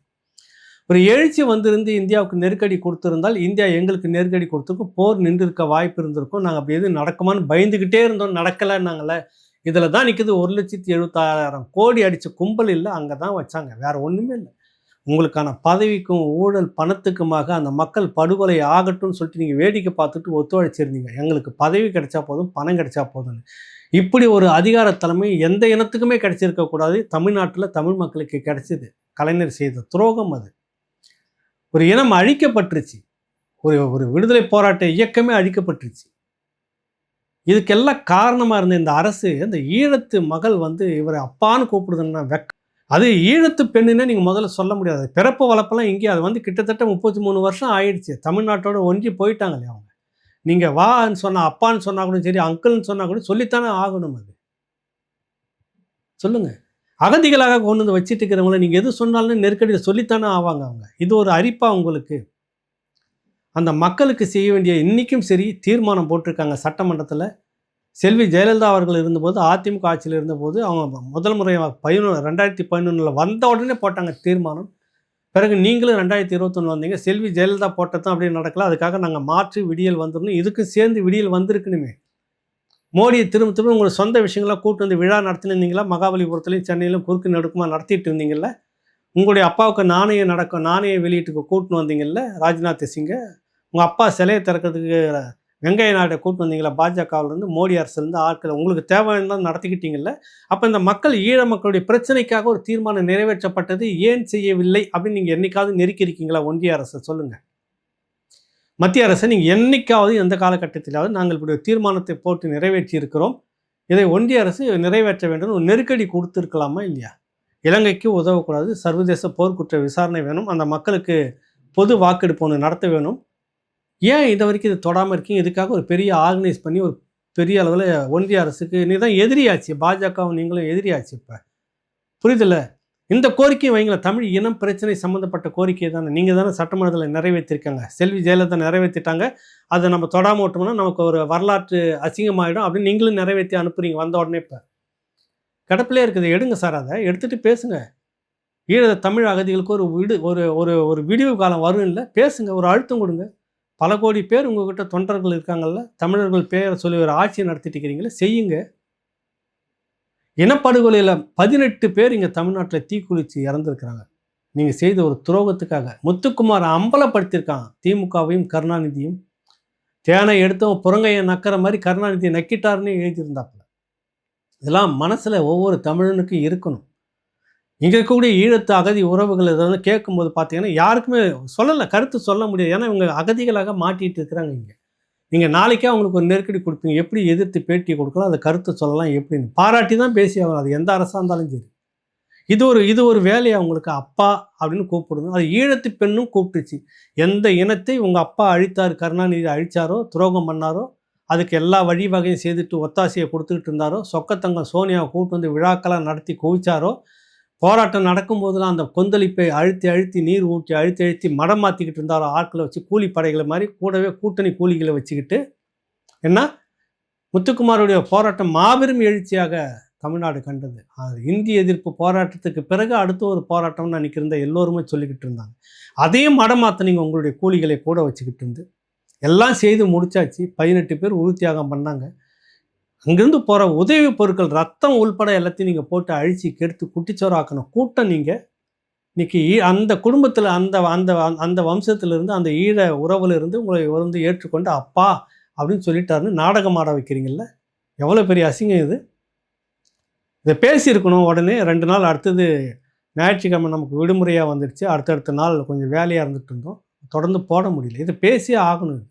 ஒரு எழுச்சி வந்திருந்து இந்தியாவுக்கு நெருக்கடி கொடுத்திருந்தால் இந்தியா எங்களுக்கு நெருக்கடி கொடுத்துருக்கும் போர் நின்றுருக்க வாய்ப்பு இருந்திருக்கும். நாங்கள் அப்படி எதுவும் நடக்குமான்னு பயந்துக்கிட்டே இருந்தோம். நடக்கலைன்னாங்களே இதில் தான் நிற்குது. ஒரு லட்சத்தி எழுபத்தாயிரம் கோடி அடித்த கும்பல் இல்லை. அங்கே தான் வச்சாங்க. வேறு ஒன்றுமே இல்லை. உங்களுக்கான பதவிக்கும் ஊழல் பணத்துக்குமாக அந்த மக்கள் படுகொலை ஆகட்டும்னு சொல்லிட்டு நீங்கள் வேடிக்கை பார்த்துட்டு ஒத்துழைச்சிருந்தீங்க. எங்களுக்கு பதவி கிடைச்சா போதும் பணம் கிடைச்சா போதும்னு. இப்படி ஒரு அதிகார தலைமை எந்த இனத்துக்குமே கிடைச்சிருக்கக்கூடாது தமிழ்நாட்டில் தமிழ் மக்களுக்கு கிடைச்சிது. கலைஞர் செய்த துரோகம் அது. ஒரு இனம் அழிக்கப்பட்டுருச்சு. ஒரு ஒரு விடுதலை போராட்ட இயக்கமே அழிக்கப்பட்டுருச்சு. இதுக்கெல்லாம் காரணமாக இருந்த இந்த அரசு இந்த ஈழத்து மகள் வந்து இவரை அப்பான்னு கூப்பிடுதுன்னா வெக்க அது ஈழத்து பெண்ணுன்னே நீங்கள் முதல்ல சொல்ல முடியாது. பிறப்பு வளர்ப்பெல்லாம் இங்கே அது வந்து கிட்டத்தட்ட முப்பத்தி மூணு வருஷம் ஆயிடுச்சு. தமிழ்நாட்டோட ஒன்றி போயிட்டாங்க இல்லையா அவங்க நீங்கள் வான்னு சொன்னால் அப்பான்னு சொன்னால் கூட சரி அங்கிள்னு சொன்னால் கூட சொல்லித்தானே ஆகணும் அது. சொல்லுங்கள் அகதிகளாக கொண்டு வந்து வச்சுட்டு இருக்கிறவங்கள நீங்கள் எது சொன்னாலும் நெருக்கடியில் சொல்லித்தானே ஆவாங்க அவங்க. இது ஒரு அரிப்பாக உங்களுக்கு. அந்த மக்களுக்கு செய்ய வேண்டிய இன்றைக்கும் சரி தீர்மானம் போட்டிருக்காங்க சட்டமன்றத்தில். செல்வி ஜெயலலிதா அவர்கள் இருந்தபோது அதிமுக ஆட்சியில் இருந்தபோது அவங்க முதல் முறை பதினொன்று ரெண்டாயிரத்தி பதினொன்றில் வந்த உடனே போட்டாங்க தீர்மானம். பிறகு நீங்களும் ரெண்டாயிரத்தி இருபத்தொன்று வந்தீங்க செல்வி ஜெயலலிதா போட்டதான் அப்படியே நடக்கல அதுக்காக நாங்கள் மாற்றி விடியல் வந்துடணும் இதுக்கும் சேர்ந்து விடியல் வந்திருக்கணுமே. மோடியை திரும்ப திரும்ப உங்களை சொந்த விஷயங்களாக கூட்டு வந்து விழா நடத்தினிருந்தீங்களா மகாபலிபுரத்துலையும் சென்னையிலும் குறுக்கு நடுக்குமா நடத்திட்டு இருந்தீங்கல்ல? உங்களுடைய அப்பாவுக்கு நாணயம் நடக்கும் நாணய வெளியீட்டுக்கு கூட்டின்னு வந்தீங்கல்ல ராஜ்நாத் சிங்கை. உங்கள் அப்பா சிலையை திறக்கிறதுக்கு வெங்கைய நாயுடு கூட்டு வந்தீங்களா? பாஜகவிலேருந்து மோடி அரசுலேருந்து ஆட்கள் உங்களுக்கு தேவையான நடத்திக்கிட்டீங்கல்ல? அப்போ இந்த மக்கள் ஈழ மக்களுடைய பிரச்சனைக்காக ஒரு தீர்மானம் நிறைவேற்றப்பட்டது ஏன் செய்யவில்லை அப்படின்னு நீங்கள் என்னைக்காவது நெருக்கியிருக்கீங்களா? ஒன்றிய அரசு சொல்லுங்கள் மத்திய அரசு நீங்கள் என்றைக்காவது எந்த காலகட்டத்திலாவது நாங்கள் இப்படி ஒரு தீர்மானத்தை போட்டு நிறைவேற்றியிருக்கிறோம். இதை ஒன்றிய அரசு நிறைவேற்ற வேண்டும். ஒரு நெருக்கடி கொடுத்துருக்கலாமா இல்லையா? இலங்கைக்கு உதவக்கூடாது. சர்வதேச போர்க்குற்ற விசாரணை வேணும். அந்த மக்களுக்கு பொது வாக்கெடுப்பு ஒன்று நடத்த வேணும். ஏன் இது வரைக்கும் இது தொடாமல் இருக்கீங்க? இதுக்காக ஒரு பெரிய ஆர்கனைஸ் பண்ணி ஒரு பெரிய அளவில் ஒன்றிய அரசுக்கு நீ தான் எதிரியாச்சு. பாஜகவும் நீங்களும் எதிரியாச்சு இப்போ. புரியுதில்ல? இந்த கோரிக்கையை வைங்களேன் தமிழ் இனம் பிரச்சனை சம்மந்தப்பட்ட கோரிக்கை தானே நீங்கள் தானே சட்டமன்றத்தில் நிறைவேற்றிருக்காங்க. செல்வி ஜெயலலிதா நிறைவேற்றிட்டாங்க. அதை நம்ம தொடாமல் விட்டோம்னா நமக்கு ஒரு வரலாற்று அசிங்கமாயிடும் அப்படின்னு நீங்களும் நிறைவேற்றி அனுப்புறீங்க வந்த உடனே இப்போ. கிடப்பிலே இருக்குது. எடுங்க சார் அதை. எடுத்துகிட்டு பேசுங்க. ஈழ தமிழ் அகதிகளுக்கு ஒரு விடு ஒரு ஒரு ஒரு விடிவு காலம் வரும் இல்லை பேசுங்க. ஒரு அழுத்தம் கொடுங்க. பல கோடி பேர் உங்ககிட்ட தொண்டர்கள் இருக்காங்கல்ல? தமிழர்கள் பேரை சொல்லி ஒரு ஆட்சியை நடத்திட்டு இருக்கிறீங்களே செய்யுங்க. இனப்படுகொலையில் பதினெட்டு பேர் இங்கே தமிழ்நாட்டில் தீக்குளிச்சு இறந்துருக்கிறாங்க. நீங்கள் செய்த ஒரு துரோகத்துக்காக. முத்துக்குமார் அம்பலப்படுத்தியிருக்கான் திமுகவையும் கருணாநிதியும். தேனை எடுத்தவன் புறங்கையை நக்கிற மாதிரி கருணாநிதியை நக்கிட்டாருன்னு எழுதியிருந்தாப்புல. இதெல்லாம் மனசில் ஒவ்வொரு தமிழனுக்கும் இருக்கணும். இங்கே இருக்கக்கூடிய ஈழத்து அகதி உறவுகள் ஏதாவது கேட்கும்போது பார்த்தீங்கன்னா யாருக்குமே சொல்லலை கருத்து சொல்ல முடியாது. ஏன்னா இவங்க அகதிகளாக மாட்டிகிட்டு இருக்கிறாங்க இங்கே. நீங்கள் நாளைக்கே அவங்களுக்கு ஒரு நெருக்கடி கொடுப்பீங்க. எப்படி எதிர்த்து பேட்டி கொடுக்கலாம் அதை கருத்து சொல்லலாம் எப்படின்னு. பாராட்டி தான் பேசி ஆகணும். அது எந்த அரசாக இருந்தாலும் சரி. இது ஒரு இது ஒரு வேலையை அவங்களுக்கு அப்பா அப்படின்னு கூப்பிடுங்க அது ஈழத்து பெண்ணும் கூப்பிட்டுச்சு. எந்த இனத்தை உங்கள் அப்பா அழித்தார் கருணாநிதி அழித்தாரோ துரோகம் பண்ணாரோ அதுக்கு எல்லா வழிவகையும் செய்துட்டு ஒத்தாசையை கொடுத்துக்கிட்டு இருந்தாரோ சொக்கத்தங்கம் சோனியாவை கூப்பிட்டு வந்து விழாக்கெல்லாம் நடத்தி குவிச்சாரோ போராட்டம் நடக்கும்போதெல்லாம் அந்த கொந்தளிப்பை அழுத்தி அழுத்தி நீர் ஊற்றி அழுத்தி அழுத்தி மடம் மாற்றிக்கிட்டு இருந்தாலும் ஆட்களை வச்சு கூலி படைகளை மாதிரி கூடவே கூட்டணி கூலிகளை வச்சுக்கிட்டு என்ன? முத்துக்குமாருடைய போராட்டம் மாபெரும் எழுச்சியாக தமிழ்நாடு கண்டது. அது இந்திய எதிர்ப்பு போராட்டத்துக்கு பிறகு அடுத்த ஒரு போராட்டம்னு அன்றைக்கி இருந்த எல்லோருமே சொல்லிக்கிட்டு இருந்தாங்க. அதையும் மடமாத்த உங்களுடைய கூலிகளை கூட வச்சுக்கிட்டு இருந்து. எல்லாம் செய்து முடிச்சாச்சு. பதினெட்டு பேர் உறுதியாகம் பண்ணாங்க. அங்கேருந்து போகிற உதவி பொருட்கள் ரத்தம் உள்பட எல்லாத்தையும் நீங்கள் போட்டு அழித்து கெடுத்து குட்டிச்சோறாக்கணும் கூட்டம் நீங்கள் இன்னைக்கு ஈ- அந்த குடும்பத்தில் அந்த அந்த அந்த வம்சத்திலிருந்து அந்த ஈழ உறவுலேருந்து உங்களை வந்து ஏற்றுக்கொண்டு அப்பா அப்படின்னு சொல்லிட்டாருன்னு நாடகம் ஆட வைக்கிறீங்கல்ல? எவ்வளோ பெரிய அசிங்கம் இது. இதை பேசியிருக்கணும் உடனே ரெண்டு நாள் அடுத்தது ஞாயிற்றுக்கிழமை நமக்கு விடுமுறையாக வந்துடுச்சு அடுத்தடுத்த நாள் கொஞ்சம் வேலையாக இருந்துகிட்டு இருந்தோம். தொடர்ந்து போட முடியல. இதை பேசியே ஆகணும் இது.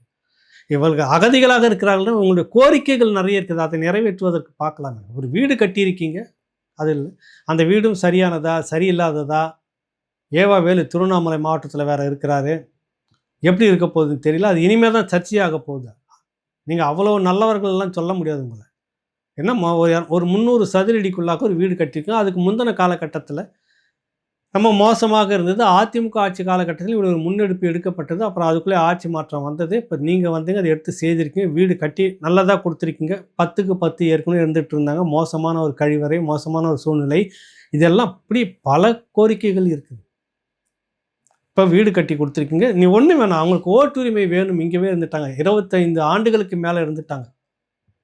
இவர்கள் அகதிகளாக இருக்கிறார்கள் உங்களுடைய கோரிக்கைகள் நிறைய இருக்குது. அதை நிறைவேற்றுவதற்கு பார்க்கலாங்க. ஒரு வீடு கட்டியிருக்கீங்க. அது இல்லை அந்த வீடும் சரியானதா சரியில்லாததா? ஏவா வேலு திருவண்ணாமலை மாவட்டத்தில் வேறு இருக்கிறாரு. எப்படி இருக்க போகுதுன்னு தெரியல. அது இனிமேல் தான் சர்ச்சையாக போகுது. நீங்கள் அவ்வளோ நல்லவர்கள்லாம் சொல்ல முடியாது உங்களை. என்ன ஒரு ஒரு முந்நூறு சதுரடிக்குள்ளாக ஒரு வீடு கட்டியிருக்கோம். அதுக்கு முந்தின காலகட்டத்தில் நம்ம மோசமாக இருந்தது. அதிமுக ஆட்சி காலகட்டத்தில் இப்படி ஒரு முன்னெடுப்பு எடுக்கப்பட்டது. அப்புறம் அதுக்குள்ளே ஆட்சி மாற்றம் வந்தது. இப்போ நீங்கள் வந்தீங்க அதை எடுத்து செய்திருக்கீங்க. வீடு கட்டி நல்லதாக கொடுத்துருக்கீங்க. பத்துக்கு பத்து ஏற்கனவே இருந்துகிட்டு இருந்தாங்க. மோசமான ஒரு கழிவறை மோசமான ஒரு சூழ்நிலை. இதெல்லாம் இப்படி பல கோரிக்கைகள் இருக்குது. இப்போ வீடு கட்டி கொடுத்துருக்கீங்க. நீ ஒன்று வேணாம். அவங்களுக்கு ஓட்டுரிமை வேணும். இங்கேவே இருந்துட்டாங்க. இருபத்தைந்து ஆண்டுகளுக்கு மேலே இருந்துட்டாங்க.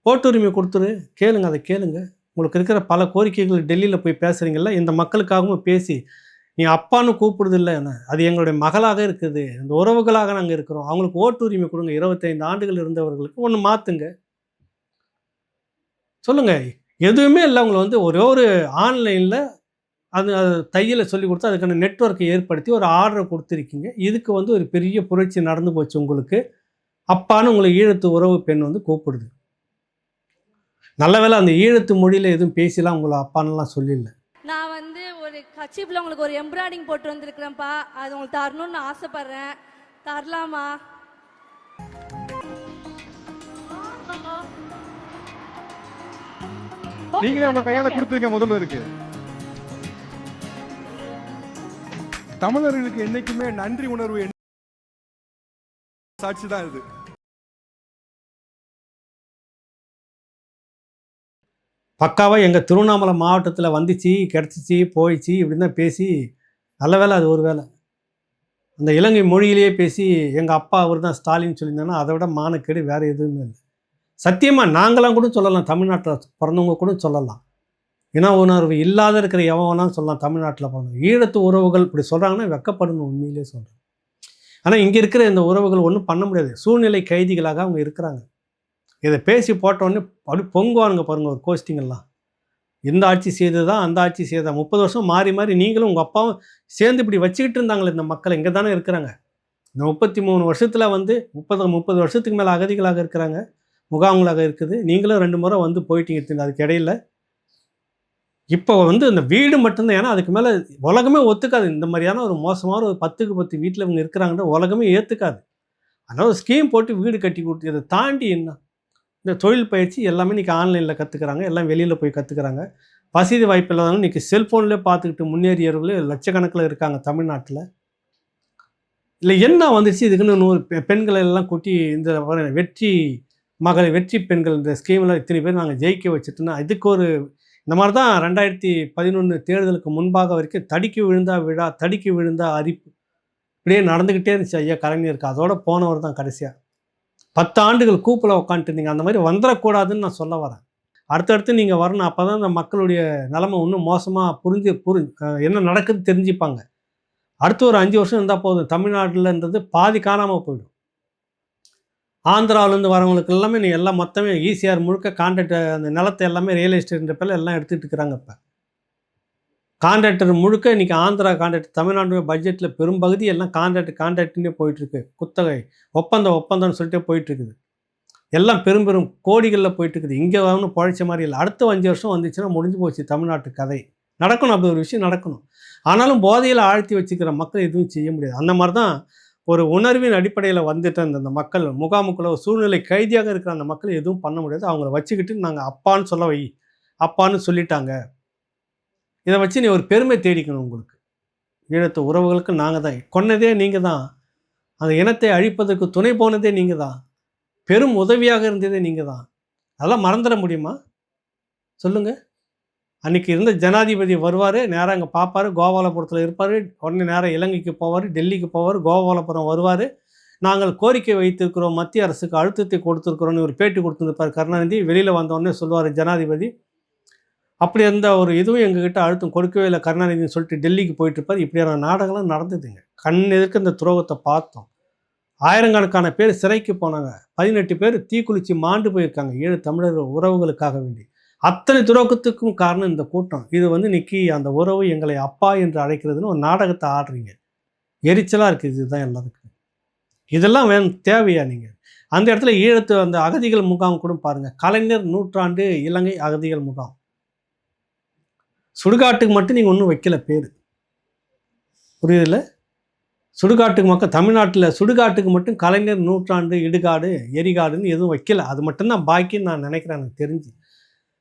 ஓட்டுரிமை கொடுத்துரு. கேளுங்க அதை கேளுங்க. உங்களுக்கு இருக்கிற பல கோரிக்கைகள் டெல்லியில் போய் பேசுகிறீங்கல்ல இந்த மக்களுக்காகவும் பேசி நீ அப்பான்னு கூப்பிடுறது இல்லை என்ன அது எங்களுடைய மகளாக இருக்குது. இந்த உறவுகளாக நாங்கள் இருக்கிறோம். அவங்களுக்கு ஓட்டுரிமை கொடுங்க. இருபத்தைந்து ஆண்டுகள் இருந்தவர்களுக்கு ஒன்று மாற்றுங்க சொல்லுங்கள் எதுவுமே இல்லை. உங்களை வந்து ஒரே ஒரு ஆன்லைனில் அது அது தையலை சொல்லி கொடுத்து அதுக்கான நெட்வொர்க்கை ஏற்படுத்தி ஒரு ஆர்டரை கொடுத்துருக்கீங்க. இதுக்கு வந்து ஒரு பெரிய புரட்சி நடந்து போச்சு உங்களுக்கு. அப்பான்னு உங்களை ஈழத்து உறவு பெண் வந்து கூப்பிடுது. நல்ல வேளை அந்த ஈழத்து மொழியில் எதுவும் பேசிலாம் உங்களை அப்பான்னுலாம் சொல்லிடல நான் வந்து ஒரு கச்சிப்பில் உங்களுக்கு ஒரு எம்ப்ராய்டிங் போட்டு வந்திருக்கிறேன்ப்பா. அது உங்களுக்கு தரணும்னு நான் ஆசைப்படுறேன். தரலாமா? நீங்களே உங்க கையால கொடுத்துருக்க முதல்ல இருக்கு. தமிழர்களுக்கு என்னைக்குமே நன்றி உணர்வு சாட்சி தான் இது. பக்காவாக எங்கள் திருவண்ணாமலை மாவட்டத்தில் வந்துச்சு கிடச்சிச்சு போயிடுச்சு இப்படின்னு தான் பேசி நல்ல வேலை அது ஒரு வேலை. அந்த இலங்கை மொழியிலேயே பேசி எங்கள் அப்பா அவர் தான் ஸ்டாலின் சொல்லியிருந்தாங்கன்னா அதை விட மானக்கேடு வேறு எதுவுமே இல்லை. சத்தியமாக நாங்களாம் கூட சொல்லலாம் தமிழ்நாட்டில் பிறந்தவங்க கூட சொல்லலாம். இன உணர்வு இல்லாத இருக்கிற எவனாலும் சொல்லலாம் தமிழ்நாட்டில் பிறந்தவங்க. ஈழத்து உறவுகள் இப்படி சொல்கிறாங்கன்னா வெக்கப்படணும் உண்மையிலே சொல்கிறேன் ஆனால் இங்கே இருக்கிற இந்த உறவுகள் ஒன்றும் பண்ண முடியாது. சூழ்நிலை கைதிகளாக அவங்க இருக்கிறாங்க. இதை பேசி போட்டோடனே அப்படி பொங்குவானுங்க பாருங்கள் ஒரு கோஷ்டிங்கள்லாம் இந்த ஆட்சி செய்தது தான் அந்த ஆட்சி செய்தா முப்பது வருஷம் மாறி மாறி நீங்களும் உங்கள் அப்பாவும் சேர்ந்து இப்படி வச்சுக்கிட்டு இருந்தாங்களே இந்த மக்கள் இங்கே தானே இருக்கிறாங்க. இந்த முப்பத்தி மூணு வருஷத்தில் வந்து முப்பது முப்பது வருஷத்துக்கு மேலே அகதிகளாக இருக்கிறாங்க. முகாம்களாக இருக்குது. நீங்களும் ரெண்டு முறை வந்து போயிட்டீங்க அதுக்கு இடையில. இப்போ வந்து இந்த வீடு மட்டும்தான் ஏன்னா அதுக்கு மேலே உலகமே ஒத்துக்காது. இந்த மாதிரியான ஒரு மோசமான ஒரு பத்துக்கு பத்து வீட்டில் இவங்க இருக்கிறாங்கன்னா உலகமே ஏற்றுக்காது அதனால் ஒரு ஸ்கீம் போட்டு வீடு கட்டி கொடுத்து இதை தாண்டி என்ன? இந்த தொழில் பயிற்சி எல்லாமே இன்றைக்கி ஆன்லைனில் கற்றுக்குறாங்க எல்லாம் வெளியில் போய் கற்றுக்குறாங்க வசதி வாய்ப்பு இல்லாதவங்க இன்றைக்கி செல்ஃபோன்லேயே பார்த்துக்கிட்டு முன்னேறியவர்களே லட்சக்கணக்கில் இருக்காங்க தமிழ்நாட்டில். இல்லை என்ன வந்துச்சு? இதுக்குன்னு நூறு பெண்களை எல்லாம் கூட்டி இந்த வெற்றி மகளிர் வெற்றி பெண்கள் இந்த ஸ்கீமில் இத்தனை பேர் நாங்கள் ஜெயிக்க வச்சுட்டோன்னா இதுக்கு ஒரு இந்த மாதிரி தான் ரெண்டாயிரத்தி பதினொன்று தேர்தலுக்கு முன்பாக வரைக்கும் தடிக்கு விழுந்தா விழா தடிக்கு விழுந்தா அரிப்பு. இப்படியே நடந்துக்கிட்டே இருந்துச்சு ஐயா கலைஞருக்கு. அதோட போனவர் தான் கடைசியாக பத்து ஆண்டுகள் கூப்பில் உட்காந்துட்டு அந்த மாதிரி வந்துடக்கூடாதுன்னு நான் சொல்ல வரேன். அடுத்தடுத்து நீங்கள் வரணும். அப்போ தான் இந்த மக்களுடைய நிலமை இன்னும் மோசமாக புரிஞ்சு புரி என்ன நடக்குதுன்னு தெரிஞ்சுப்பாங்க. அடுத்து ஒரு அஞ்சு வருஷம் இருந்தால் போதும். தமிழ்நாட்டில்ன்றது பாதி காணாமல் போயிடும். ஆந்திராவிலேருந்து வரவங்களுக்கு எல்லாமே நீ எல்லாம் மொத்தமே ஈசிஆர் முழுக்க கான்ட்ராக்ட் அந்த நிலத்தை எல்லாமே ரியல் எஸ்டேட்ன்ற பேரில் எல்லாம் எடுத்துகிட்டு இருக்கிறாங்க இப்போ. கான்ட்ராக்டர் முழுக்க இன்றைக்கி ஆந்திரா கான்ட்ராக்ட் தமிழ்நாடு பட்ஜெட்டில் பெரும்பகுதி எல்லாம் கான்ட்ராக்ட் கான்ட்ராக்ட்னே போயிட்டுருக்கு. குத்தகை ஒப்பந்தம் ஒப்பந்தம்னு சொல்லிட்டே போயிட்டுருக்குது. எல்லாம் பெரும் பெரும் கோடிகளில் போயிட்டுருக்குது. இங்கே ஒன்றும் பழைச்ச மாதிரி இல்லை. அடுத்த அஞ்சு வருஷம் வந்துச்சுன்னா முடிஞ்சு போச்சு தமிழ்நாட்டு கதை. நடக்கணும் அப்படி ஒரு விஷயம் நடக்கணும். ஆனாலும் போதையில் ஆழ்த்தி வச்சுக்கிற மக்கள் எதுவும் செய்ய முடியாது. அந்த மாதிரி தான் ஒரு உணர்வின் அடிப்படையில் வந்துட்டு அந்த அந்த மக்கள் முகாமுக்குள்ள ஒரு சூழ்நிலை கைதியாக இருக்கிற அந்த மக்கள் எதுவும் பண்ண முடியாது. அவங்கள வச்சுக்கிட்டு நாங்கள் அப்பான்னு சொல்ல வை. அப்பான்னு சொல்லிட்டாங்க. இதை வச்சு நீ ஒரு பெருமை தேடிக்கணும் உங்களுக்கு. ஈழத்து உறவுகளுக்கு நாங்கள் தான். கொன்னதே நீங்கள் தான். அந்த இனத்தை அழிப்பதற்கு துணை போனதே நீங்கள் தான். பெரும் உதவியாக இருந்ததே நீங்கள் தான். அதெல்லாம் மறந்துட முடியுமா? சொல்லுங்கள் அன்னைக்கு இருந்த ஜனாதிபதி வருவார் நேராக அங்கே பார்ப்பார் கோபாலபுரத்தில் இருப்பார் உடனே நேராக இலங்கைக்கு போவார் டெல்லிக்கு போவார் கோபாலபுரம் வருவார். நாங்கள் கோரிக்கை வைத்திருக்கிறோம் மத்திய அரசுக்கு அழுத்தத்தை கொடுத்துருக்குறோன்னு ஒரு பேட்டி கொடுத்துருப்பார் கருணாநிதி. வெளியில் வந்தோடனே சொல்லுவார் ஜனாதிபதி அப்படி இருந்த ஒரு இதுவும் எங்ககிட்ட அழுத்தம் கொடுக்கவே இல்லை. கருணாநிதினு சொல்லிட்டு டெல்லிக்கு போயிட்டு இருப்பார் இப்படியான நாடகம்லாம் நடந்ததுங்க. கண் எதிர்க்க இந்த துரோகத்தை பார்த்தோம். ஆயிரக்கணக்கான பேர் சிறைக்கு போனாங்க. பதினெட்டு பேர் தீக்குளிச்சு மாண்டு போயிருக்காங்க. ஏழு தமிழர் உறவுகளுக்காக வேண்டி. அத்தனை துரோகத்துக்கும் காரணம் இந்த கூட்டம். இது வந்து இன்னைக்கு அந்த உறவு எங்களை அப்பா என்று அழைக்கிறதுன்னு ஒரு நாடகத்தை ஆடுறீங்க. எரிச்சலாக இருக்குது இதுதான் எல்லாத்துக்கும். இதெல்லாம் வேணும் தேவையா நீங்கள் அந்த இடத்துல ஈழத்து அந்த அகதிகள் முகாம் கூட பாருங்கள் கலைஞர் நூற்றாண்டு இலங்கை அகதிகள் முகாம். சுடுகாட்டுக்கு மட்டும் நீங்கள் ஒன்றும் வைக்கல பேர். புரியுதுல்ல? சுடுகாட்டுக்கு மக்கள் தமிழ்நாட்டில் சுடுகாட்டுக்கு மட்டும் கலைஞர் நூற்றாண்டு இடுகாடு எரிகாடுன்னு எதுவும் வைக்கல. அது மட்டும்தான் பாக்கின்னு நான் நினைக்கிறேன் எனக்கு தெரிஞ்சு.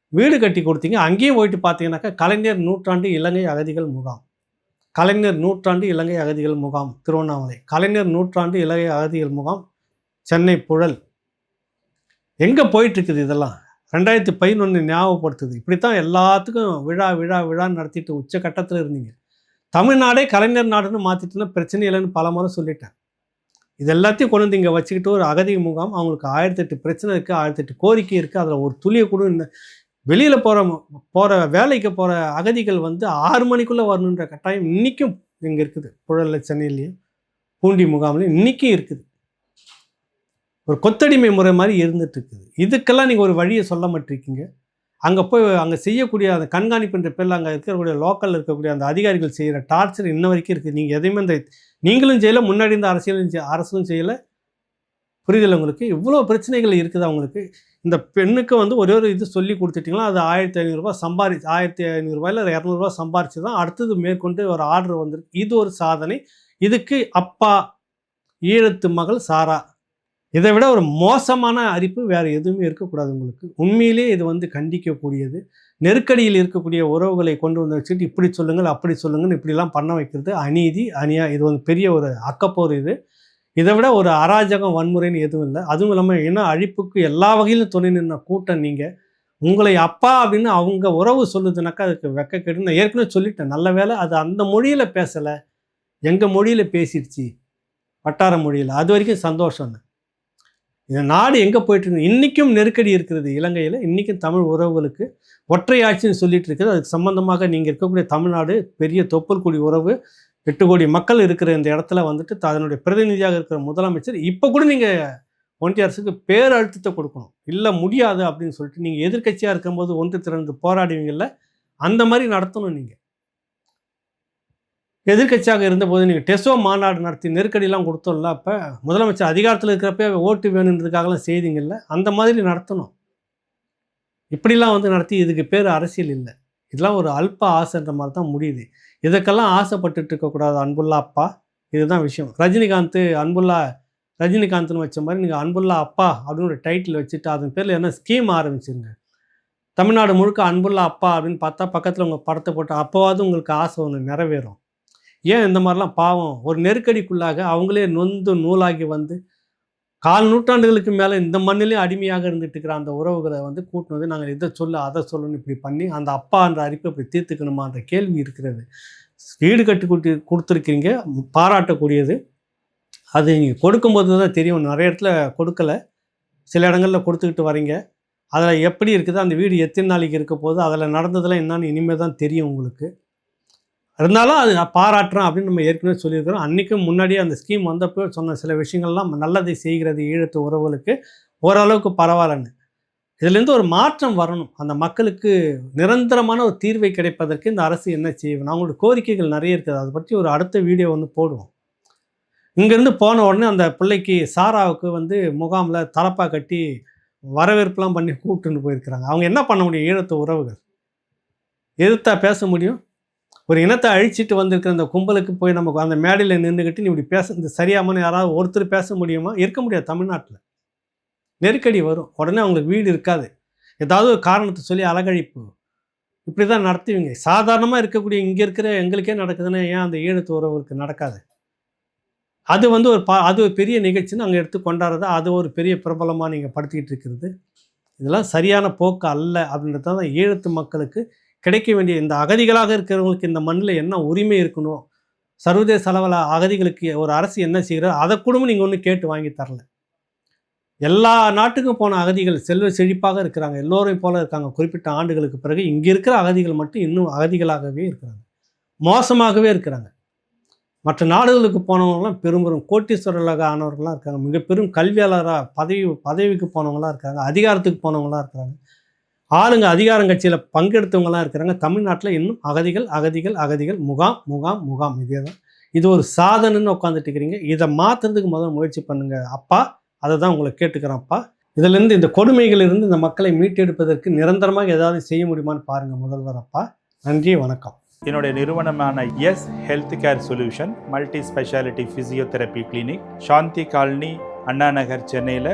வீடு கட்டி கொடுத்தீங்க. அங்கேயும் போயிட்டு பார்த்தீங்கன்னாக்கா கலைஞர் நூற்றாண்டு இலங்கை அகதிகள் முகாம். கலைஞர் நூற்றாண்டு இலங்கை அகதிகள் முகாம் திருவண்ணாமலை. கலைஞர் நூற்றாண்டு இலங்கை அகதிகள் முகாம் சென்னை புழல். எங்கே போயிட்டுருக்குது இதெல்லாம்? ரெண்டாயிரத்தி பதினொன்று ஞாபகப்படுத்துது. இப்படித்தான் எல்லாத்துக்கும் விழா விழா விழான்னு நடத்திட்டு உச்சக்கட்டத்தில் இருந்தீங்க. தமிழ்நாடே கலைஞர் நாடுன்னு மாற்றிட்டுனா பிரச்சனை இல்லைன்னு பல முறை சொல்லிட்டேன். இது எல்லாத்தையும் கொண்டு வந்து இங்கே வச்சுக்கிட்டு ஒரு அகதி முகாம் அவங்களுக்கு ஆயிரத்தெட்டு பிரச்சனை இருக்குது ஆயிரத்தெட்டு கோரிக்கை இருக்குது அதில் ஒரு துளியை கூட இன்னும் வெளியில் போகிற போகிற வேலைக்கு போகிற அகதிகள் வந்து ஆறு மணிக்குள்ளே வரணுன்ற கட்டாயம் இன்றைக்கும் இங்கே இருக்குது. புழலில் சென்னையிலையும் பூண்டி முகாம்லையும் இன்றைக்கும் இருக்குது. ஒரு கொத்தடிமை முறை மாதிரி இருந்துட்டு இருக்குது இதுக்கெல்லாம் நீங்கள் ஒரு வழியை சொல்ல மாட்டிருக்கீங்க. அங்கே போய் அங்கே செய்யக்கூடிய அந்த கண்காணிப்புன்ற பேரில் அங்கே இருக்கக்கூடிய லோக்கலில் இருக்கக்கூடிய அந்த அதிகாரிகள் செய்கிற டார்ச்சர் இன்ன வரைக்கும் இருக்குது. நீங்கள் எதையுமே இந்த நீங்களும் செய்யலை முன்னாடி இந்த அரசியலும் செய்- அரசும் செய்யலை. புரிதல் உங்களுக்கு? இவ்வளோ பிரச்சனைகள் இருக்குது அவங்களுக்கு. இந்த பெண்ணுக்கு வந்து ஒரே ஒரு இது சொல்லி கொடுத்துட்டிங்களா அது ஆயிரத்தி ஐநூறுரூவா சம்பாரி ஆயிரத்தி ஐநூறுரூவாயில் இரநூறுவா சம்பாரிச்சு தான் அடுத்தது மேற்கொண்டு ஒரு ஆர்டர் வந்திருக்கு. இது ஒரு சாதனை. இதுக்கு அப்பா ஈழத்து மகள் சாரா. இதை விட ஒரு மோசமான அறிப்பு வேறு எதுவுமே இருக்கக்கூடாது உங்களுக்கு. உண்மையிலே இது வந்து கண்டிக்கக்கூடியது. நெருக்கடியில் இருக்கக்கூடிய உறவுகளை கொண்டு வந்து வச்சுட்டு இப்படி சொல்லுங்கள் அப்படி சொல்லுங்கள் இப்படிலாம் பண்ண வைக்கிறது அநீதி அநியா இது வந்து பெரிய ஒரு அக்கப்போர் இது. இதை விட ஒரு அராஜகம் வன்முறைன்னு எதுவும் இல்லை. அதுவும் இல்லாமல் ஏன்னா அழிப்புக்கு எல்லா வகையிலும் துணை நின்ற கூட்டம் நீங்கள் உங்களை அப்பா அப்படின்னு அவங்க உறவு சொல்லுதுனாக்கா அதுக்கு வெக்கக்கெடு நான் ஏற்கனவே சொல்லிட்டேன். நல்ல வேலை அது அந்த மொழியில் பேசலை. எங்கள் மொழியில் பேசிடுச்சு. வட்டார மொழியில். அது வரைக்கும் சந்தோஷம் இந்த நாடு எங்கே போயிட்டு இருக்கு? இன்றைக்கும் நெருக்கடி இருக்கிறது இலங்கையில். இன்றைக்கும் தமிழ் உறவுகளுக்கு ஒற்றை ஆட்சின்னு சொல்லிட்டு இருக்குது. அதுக்கு சம்பந்தமாக நீங்கள் இருக்கக்கூடிய தமிழ்நாடு பெரிய தொப்பல் குடி உறவு எட்டு கோடி மக்கள் இருக்கிற இந்த இடத்துல வந்துட்டு அதனுடைய பிரதிநிதியாக இருக்கிற முதலமைச்சர் இப்போ கூட நீங்கள் ஒன்றிய அரசுக்கு பேரழுத்தத்தை கொடுக்கணும். இல்லை முடியாது அப்படின்னு சொல்லிட்டு நீங்கள் எதிர்க்கட்சியாக இருக்கும்போது ஒன்று திறந்து போராடுவீங்கல்ல அந்த மாதிரி நடத்தணும் நீங்கள் எதிர்க்கட்சியாக இருந்தபோது நீங்கள் டெசோ மாநாடு நடத்தி நெருக்கடியெல்லாம் கொடுத்தோம்ல அப்போ முதலமைச்சர் அதிகாரத்தில் இருக்கிறப்ப ஓட்டு வேணுன்றதுக்காகலாம் செய்திங்கள்ல அந்த மாதிரி நடத்தணும். இப்படிலாம் வந்து நடத்தி இதுக்கு பேர் அரசியல் இல்லை. இதெல்லாம் ஒரு அல்ப ஆசைன்ற மாதிரி தான் முடியுது. இதற்கெல்லாம் ஆசைப்பட்டுட்டு இருக்கக்கூடாது அன்புல்லா அப்பா. இதுதான் விஷயம். ரஜினிகாந்த் அன்புல்லா ரஜினிகாந்த்னு வச்ச மாதிரி நீங்கள் அன்புல்லா அப்பா அப்படின்னு ஒரு டைட்டில் வச்சுட்டு அதன் பேரில் என்ன ஸ்கீம் ஆரம்பிச்சிருங்க. தமிழ்நாடு முழுக்க அன்புல்லா அப்பா அப்படின்னு பார்த்தா பக்கத்தில் உங்கள் படத்தை போட்டு அப்போவாவது உங்களுக்கு ஆசை ஒன்று நிறைவேறும். ஏன் இந்த மாதிரிலாம் பாவம்? ஒரு நெருக்கடிக்குள்ளாக அவங்களே நொந்து நூலாகி வந்து கால் நூற்றாண்டுகளுக்கு மேலே இந்த மண்ணிலையும் அடிமையாக இருந்துட்டு இருக்கிற அந்த உறவுகளை வந்து கூட்டினு வந்து நாங்கள் இதை சொல்ல அதை சொல்லணும் இப்படி பண்ணி அந்த அப்பா என்ற அறிப்பை இப்படி தீர்த்துக்கணுமான்ற கேள்வி இருக்கிறது. வீடு கட்டி கொடுத்து கொடுத்துருக்கீங்க பாராட்டக்கூடியது. அது நீங்கள் கொடுக்கும்போது தான் தெரியும். நிறைய இடத்துல கொடுக்கல. சில இடங்களில் கொடுத்துக்கிட்டு வரீங்க. அதில் எப்படி இருக்குது? அந்த வீடு எத்தனை நாளைக்கு இருக்க போகுது? அதில் நடந்ததெல்லாம் என்னன்னு இனிமேல் தான் தெரியும் உங்களுக்கு. இருந்தாலும் அது நான் பாராட்டுறேன் அப்படின்னு நம்ம ஏற்கனவே சொல்லியிருக்கிறோம். அன்றைக்கும் முன்னாடியே அந்த ஸ்கீம் வந்தப்போ சொன்ன சில விஷயங்கள்லாம் நல்லதை செய்கிறது ஈழத்து உறவுகளுக்கு ஓரளவுக்கு பரவாயில்லன்னு. இதுலேருந்து ஒரு மாற்றம் வரணும். அந்த மக்களுக்கு நிரந்தரமான ஒரு தீர்வை கிடைப்பதற்கு இந்த அரசு என்ன செய்யணும் அவங்களோட கோரிக்கைகள் நிறைய இருக்குது. அதை பற்றி ஒரு அடுத்த வீடியோ வந்து போடுவோம். இங்கேருந்து போன உடனே அந்த பிள்ளைக்கு சாராவுக்கு வந்து முகாமில் தலப்பா கட்டி வரவேற்புலாம் பண்ணி கூப்பிட்டுன்னு போயிருக்கிறாங்க. அவங்க என்ன பண்ண முடியும்? ஈழத்து உறவுகள். எதிர்த்தா பேச முடியும்? ஒரு இனத்தை அழிச்சிட்டு வந்திருக்கிற அந்த கும்பலுக்கு போய் நமக்கு அந்த மேடையில் நின்றுக்கிட்டு நீ இப்படி பேச இந்த சரியாமனு யாராவது ஒருத்தர் பேச முடியுமா? இருக்க முடியாது தமிழ்நாட்டில். நெருக்கடி வரும். உடனே அவங்களுக்கு வீடு இருக்காது. ஏதாவது ஒரு காரணத்தை சொல்லி அலகழிப்பு. இப்படி தான் நடத்துவீங்க. சாதாரணமாக இருக்கக்கூடிய இங்கே இருக்கிற எங்களுக்கே நடக்குதுன்னா ஏன் அந்த ஈழத்து உறவுகளுக்கு நடக்காது? அது வந்து ஒரு பா அது ஒரு பெரிய நிகழ்ச்சின்னு அங்கே எடுத்து கொண்டாடுறது. அது ஒரு பெரிய பிரபலமாக நீங்கள் படுத்திக்கிட்டு இருக்கிறது. இதெல்லாம் சரியான போக்கு அல்ல அப்படின்றது தான் ஈழத்து மக்களுக்கு கிடைக்க வேண்டிய இந்த அகதிகளாக இருக்கிறவங்களுக்கு இந்த மண்ணில் என்ன உரிமை இருக்கணும் சர்வதேச அளவில் அகதிகளுக்கு ஒரு அரசு என்ன செய்கிறோ அதை கூட நீங்கள் ஒன்றும் கேட்டு வாங்கி தரல. எல்லா நாட்டுக்கும் போன அகதிகள் செல்வ செழிப்பாக இருக்கிறாங்க. எல்லோரையும் போல இருக்காங்க. குறிப்பிட்ட ஆண்டுகளுக்கு பிறகு இங்கே இருக்கிற அகதிகள் மட்டும் இன்னும் அகதிகளாகவே இருக்கிறாங்க. மோசமாகவே இருக்கிறாங்க. மற்ற நாடுகளுக்கு போனவங்களாம் பெரும்பெரும் பெரும் கோட்டீஸ்வரர்களாக ஆனவர்களாக இருக்காங்க. மிக பெரும் கல்வியாளராக பதவி பதவிக்கு போனவங்களாம் இருக்காங்க. அதிகாரத்துக்கு போனவங்களாம் இருக்கிறாங்க ஆளுங்க அதிகாரம் கட்சியில் பங்கெடுத்தவங்களாம் இருக்கிறாங்க. தமிழ்நாட்டில் இன்னும் அகதிகள் அகதிகள் அகதிகள் முகாம் முகாம் முகாம் இதே தான் இது ஒரு சாதனைன்னு உட்காந்துட்டு இருக்கிறீங்க. இதை மாற்றுறதுக்கு முதல்ல முயற்சி பண்ணுங்க அப்பா. அதை தான் உங்களை கேட்டுக்கிறேன் அப்பா. இதிலிருந்து இந்த கொடுமைகளிலிருந்து இந்த மக்களை மீட்டெடுப்பதற்கு நிரந்தரமாக ஏதாவது செய்ய முடியுமான்னு பாருங்க முதல்வர் அப்பா. நன்றி வணக்கம். என்னுடைய நிறுவனமான S health care solution multi speciality physiotherapy clinic Shanthi colony Anna Nagar சென்னையில்